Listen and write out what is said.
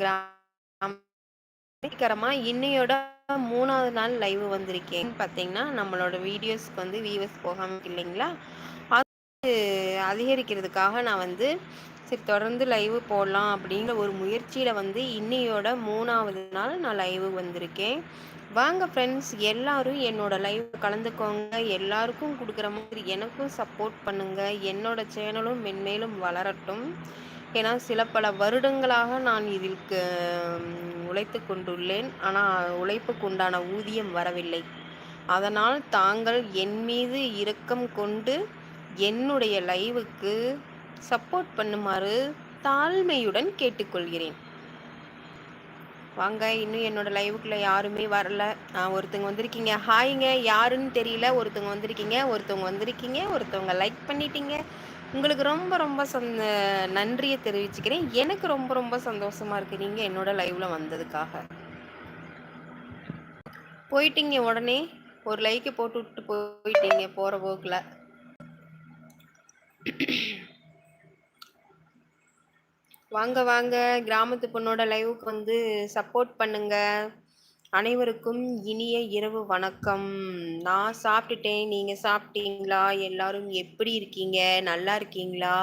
Gram இன்னையோட மூணாவது நாள் லைவ் வந்திருக்கேன். பார்த்தீங்கன்னா, நம்மளோட வீடியோஸ்க்கு வந்து வியூவர்ஸ் போகாம இல்லைங்களா? அது அதிகரிக்கிறதுக்காக நான் வந்து சரி தொடர்ந்து லைவ் போடலாம் அப்படிங்கிற ஒரு முயற்சியில வந்து இன்னையோட மூணாவது நாள் நான் லைவ் வந்திருக்கேன். வாங்க ஃப்ரெண்ட்ஸ் எல்லாரும் என்னோட லைவ் கலந்துக்கோங்க. எல்லாருக்கும் கொடுக்குற மாதிரி எனக்கும் சப்போர்ட் பண்ணுங்க. என்னோட சேனலும் மென்மேலும் வளரட்டும். ஏன்னா சில பல வருடங்களாக நான் இதில் உழைத்து கொண்டுள்ளேன். ஆனால் உழைப்புக்கு உண்டான ஊதியம் வரவில்லை. அதனால் தாங்கள் என் மீது இரக்கம் கொண்டு என்னுடைய லைவுக்கு சப்போர்ட் பண்ணுமாறு தாழ்மையுடன் கேட்டுக்கொள்கிறேன். வாங்க இன்னும் என்னோட லைவுக்குள்ள யாருமே வரல. ஒருத்தவங்க வந்திருக்கீங்க. ஹாய்ங்க யாருன்னு தெரியல. ஒருத்தவங்க வந்திருக்கீங்க. ஒருத்தவங்க வந்திருக்கீங்க. ஒருத்தவங்க லைக் பண்ணிட்டீங்க. உங்களுக்கு ரொம்ப ரொம்ப சந்த நன்றியை தெரிவிச்சுக்கிறேன். எனக்கு ரொம்ப ரொம்ப சந்தோஷமா இருக்கு நீங்க என்னோட லைவ்ல வந்ததுக்காக. போயிட்டீங்க உடனே. ஒரு லைக்க போட்டு விட்டு போயிட்டீங்க போற போக்குல. வாங்க வாங்க கிராமத்து பொண்ணோட லைவுக்கு வந்து சப்போர்ட் பண்ணுங்க. அனைவருக்கும் இனிய இரவு வணக்கம். நான் சாப்பிட்டுட்டேன். நீங்க சாப்பிட்டீங்களா? எல்லாரும் எப்படி இருக்கீங்க? நல்லா இருக்கீங்களா?